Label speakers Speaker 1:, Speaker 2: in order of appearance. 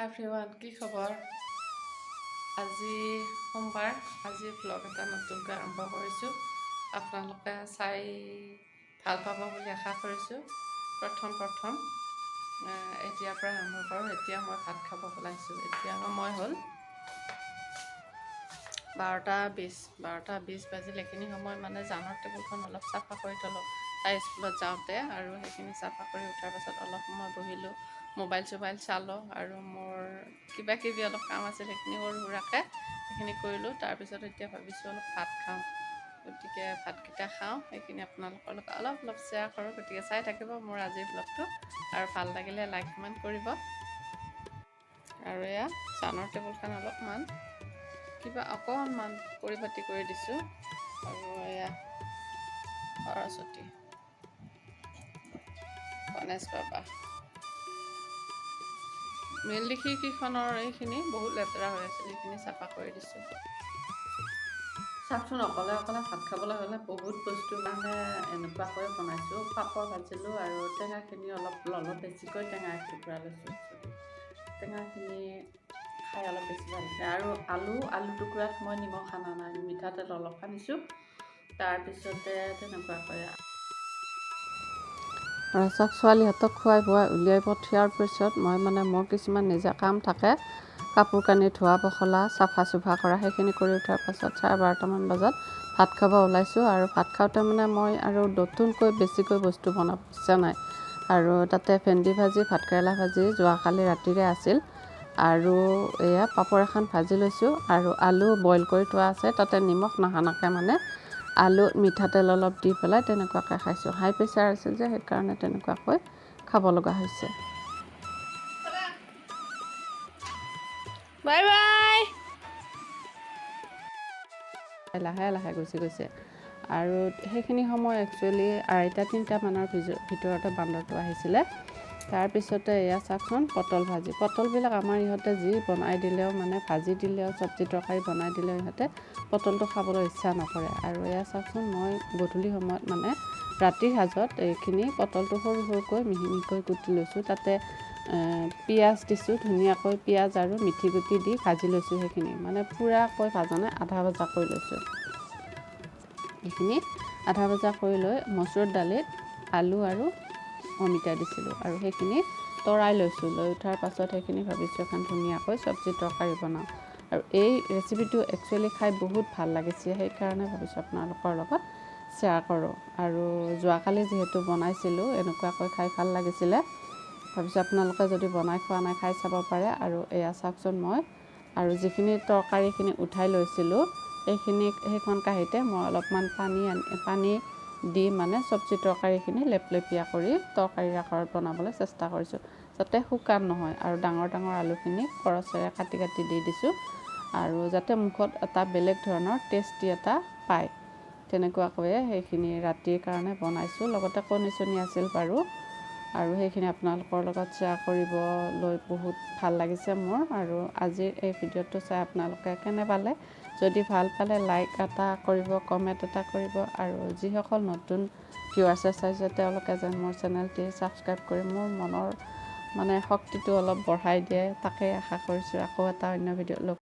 Speaker 1: Everyone কি খবৰ? আজি সোমবাৰ আজি ভ্লগ এটা নতুনকৈ আৰম্ভ কৰিছোঁ। আপোনালোকে চাই ভাল পাব বুলি আশা কৰিছোঁ। প্ৰথম প্ৰথম এতিয়াৰ পৰা আৰম্ভ কৰোঁ। এতিয়া মই ভাত খাব ওলাইছোঁ। এতিয়া সময় হ'ল বাৰটা বিছ বাৰটা বিছ বাজিল এইখিনি সময় মানে জানৰ টেবুলখন অলপ চাফা কৰি থলোঁ। তাই স্কুলত যাওঁতে আৰু সেইখিনি চাফা কৰি উঠাৰ পাছত অলপ সময় বহিলোঁ। মোবাইল চোবাইল চালোঁ আৰু মোৰ কিবা কিবি অলপ কাম আছিল সেইখিনি সৰু সুৰাকৈ সেইখিনি কৰিলোঁ। তাৰপিছত এতিয়া ভাবিছোঁ অলপ ভাত খাওঁ। গতিকে ভাতকেইটা খাওঁ সেইখিনি আপোনালোকৰ লগত অলপ অলপ শ্বেয়াৰ কৰোঁ। গতিকে চাই থাকিব মোৰ আজিৰ ব্লগটো আৰু ভাল লাগিলে লাইক কমেণ্ট কৰিব। আৰু এয়া চানৰ টেবুলখন অলপমান কিবা অকণমান পৰিপাটি কৰি দিছোঁ। আৰু এয়া সৰস্বতী। গণেশ বাবা। মেইনলি খিৰিকীখনৰ এইখিনি বহুত লেতেৰা হৈ আছিল সেইখিনি চাফা কৰি দিছোঁ। চাওকচোন অকলে অকলে ভাত খাবলৈ হ'লে বহুত বস্তু মানে এনেকুৱাকৈ বনাইছোঁ। পাপৰ ভাজিলোঁ আৰু টেঙাখিনি অলপ অলপ বেছিকৈ টেঙা এটুকুৰা লৈছোঁ। টেঙাখিনি খাই অলপ বেছি ভাল লাগে। আৰু আলু আলু টুকুৰাত মই নিমখ সানা নাই মিঠাতেল অলপ সানিছোঁ তাৰপিছতে তেনেকুৱাকৈ চাওক ছোৱালীহঁতক খুৱাই বোৱাই উলিয়াই পঠিওৱাৰ পিছত মই মানে মোৰ কিছুমান নিজা কাম থাকে। কাপোৰ কানি ধোৱা পখলা চাফা চুফা কৰা সেইখিনি কৰি উঠাৰ পাছত চাৰে বাৰটামান বজাত ভাত খাব ওলাইছোঁ আৰু ভাত খাওঁতে মানে মই আৰু নতুনকৈ বেছিকৈ বস্তু বনাব ইচ্ছা নাই। আৰু তাতে ভেন্দি ভাজি ভাতকেৰেলা ভাজি যোৱাকালি ৰাতিৰে আছিল। আৰু এয়া পাপৰ এখন ভাজি লৈছোঁ আৰু আলু বইল কৰি থোৱা আছে। তাতে নিমখ নাহানাকৈ মানে আলু মিঠাতেল অলপ দি পেলাই তেনেকুৱাকৈ খাইছোঁ। হাই প্ৰেছাৰ আছিল যে সেইকাৰণে তেনেকুৱাকৈ খাব লগা হৈছে। Bye bye. লাহে লাহে গুচি গৈছে। আৰু সেইখিনি সময় একচুৱেলি আঢ়ৈটা তিনিটামানৰ ভিতৰতে বান্দৰটো আহিছিলে। তাৰপিছতে এয়া চাওকচোন পটল ভাজি। পটলবিলাক আমাৰ ইহঁতে যি বনাই দিলেও মানে ভাজি দিলেও চব্জি তৰকাৰী বনাই দিলেও ইহঁতে পটলটো খাবলৈ ইচ্ছা নকৰে। আৰু এয়া চাওকচোন মই গধূলি সময়ত মানে ৰাতিৰ সাজত এইখিনি পটলটো সৰু সৰুকৈ মিহি মিহিকৈ কুটি লৈছোঁ। তাতে পিঁয়াজ দিছোঁ ধুনীয়াকৈ পিঁয়াজ আৰু মিঠি গুটি দি ভাজি লৈছোঁ সেইখিনি। মানে পূৰাকৈ ভাজা নাই আধা ভজা কৰি লৈছোঁ। এইখিনি আধা ভজা কৰি লৈ মচুৰ দালিত আলু আৰু অমিতা দিছিলোঁ আৰু সেইখিনি তৰাই লৈছোঁ। লৈ উঠাৰ পাছত সেইখিনি ভাবিছোঁ এখন ধুনীয়াকৈ চব্জি তৰকাৰী বনাওঁ। আৰু এই ৰেচিপিটো একচুৱেলি খাই বহুত ভাল লাগিছে সেইকাৰণে ভাবিছোঁ আপোনালোকৰ লগত শ্বেয়াৰ কৰোঁ। আৰু যোৱাকালি যিহেতু বনাইছিলোঁ এনেকুৱাকৈ খাই ভাল লাগিছিলে। ভাবিছোঁ আপোনালোকে যদি বনাই খোৱা নাই খাই চাব পাৰে। আৰু এয়া চাওকচোন মই। আৰু যিখিনি তৰকাৰীখিনি উঠাই লৈছিলোঁ সেইখিনি সেইখন কাঁহীতে মই অলপমান পানী আনি পানী দি মানে চব্জি তৰকাৰীখিনি লেপলেপীয়া কৰি তৰকাৰীৰ আকাৰত বনাবলৈ চেষ্টা কৰিছোঁ। যাতে শুকান নহয় আৰু ডাঙৰ ডাঙৰ আলুখিনি কৰচেৰে কাটি কাটি দি দিছোঁ আৰু যাতে মুখত এটা বেলেগ ধৰণৰ টেষ্টি এটা পায়। তেনেকুৱাকৈয়ে সেইখিনি ৰাতিৰ কাৰণে বনাইছোঁ। লগতে কণী চণী আছিল বাৰু। আৰু সেইখিনি আপোনালোকৰ লগত শ্বেয়াৰ কৰিবলৈ বহুত ভাল লাগিছে মোৰ আৰু আজিৰ এই ভিডিঅ'টো চাই আপোনালোকে কেনে পালে? যদি ভাল পালে লাইক এটা কৰিব কমেণ্ট এটা কৰিব আৰু যিসকল নতুন ভিউৱাৰ্ছে চাইছে তেওঁলোকে যেন মোৰ চেনেলটি ছাবস্ক্ৰাইব কৰি মোৰ মনৰ মানে শক্তিটো অলপ বঢ়াই দিয়ে তাকেই আশা কৰিছোঁ আকৌ এটা অন্য ভিডিঅ' লগ